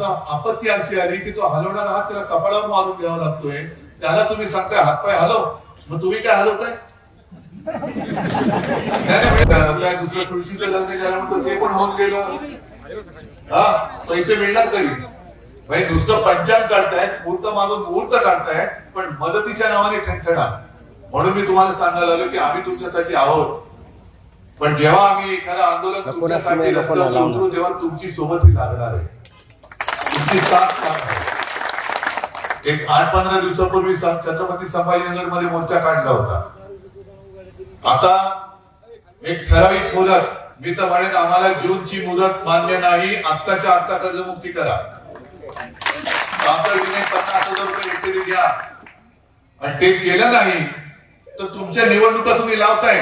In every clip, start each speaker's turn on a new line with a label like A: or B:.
A: आपत्ती अशी आली की तो हलवणारा हात त्याला कपाळावर मारून घ्यावा लागतोय. त्याला तुम्ही सांगताय हातपाय हलव. मग तुम्ही काय हलवताय? दुसरं तुळशीचं लग्न झाल्यानंतर ते पण होऊन गेलं. हा पैसे मिळणार तरी. भाई नुसतं पंचांग काढतायत मुहूर्त मागून मुहूर्त काढतायत पण मदतीच्या नावाने ठणठणा. म्हणून मी तुम्हाला सांगायला आलो की आम्ही तुमच्यासाठी आहोत. पण जेव्हा आम्ही एखादं आंदोलन तुमच्यासाठी रस्त्यावर उतरू तेव्हा तुमची सोबतही लागणार आहे. तुमची साथ आहे. एक आठ पंधरा दिवसापूर्वी छत्रपती संभाजीनगरमध्ये मोर्चा काढला होता. आता एक ठराविक मुदत मी तर म्हणेन आम्हाला जूनची मुदत मान्य नाही आत्ताच्या आत्ता कर्जमुक्ती करा. पन्नास हजार रुपये घ्या. आणि ते केलं नाही तर तुमच्या निवडणुका तुम्ही लावताय.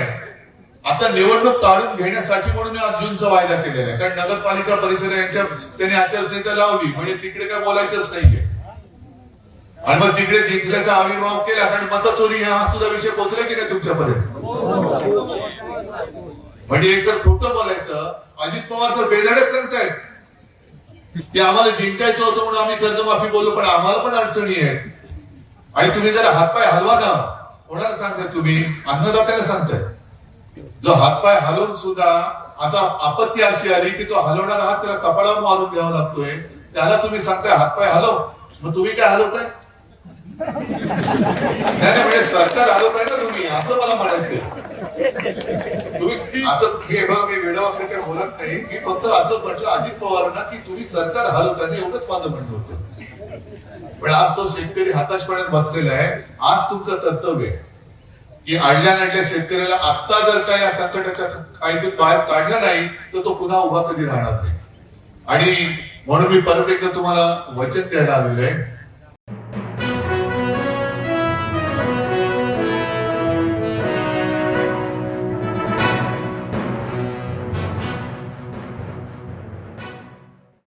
A: आता निवडणूक काढून घेण्यासाठी म्हणून मी आज जूनचा वायदा केलेला आहे. कारण नगरपालिका परिषद यांच्या त्यांनी आचारसंहिता लावली. म्हणजे तिकडे काय बोलायचंच नाहीये. आणि मग तिकडे जिंकल्याचा आविर्भाव केला. कारण मतचोरी हा सुद्धा विषय पोहोचला की नाही तुमच्यापर्यंत? म्हणजे एक तर खोटं बोलायचं. अजित पवार तर बेधडक सांगतायत. की आम्हाला जिंकायचं होतं म्हणून आम्ही कर्जमाफी बोललो पण आम्हाला पण अडचणी आहेत. आणि तुम्ही जरा हातपाय हलवा ना. कोणाला सांगताय तुम्ही? अन्नदात्याला सांगताय. जो हातपाय हलवून सुद्धा आता आपत्ती अशी आली की तो हलवणारा हात त्याला कपाळावर मारून घ्यावा लागतोय. त्याला तुम्ही सांगताय हातपाय हलव. मग तुम्ही काय हलवताय? नाही म्हणजे सरकार हलवताय ना तुम्ही असं मला म्हणायचंय. तुम्ही असं हे बघा मी वेळा काही बोलत नाही. मी फक्त असं म्हटलं अजित पवारांना की तुम्ही सरकार हलवताना एवढंच माझं म्हणणं होतं. पण आज तो शेतकरी हाताशपणात बसलेला आहे. आज तुमचं कर्तव्य आहे. की अडल्या नडल्या शेतकऱ्याला आता जर काय या संकटाच्या काहीतरी बाहेर काढलं नाही तर तो पुन्हा उभा कधी राहणार नाही. आणि म्हणून मी परत एकदा तुम्हाला वचन द्यायला आलेलं आहे.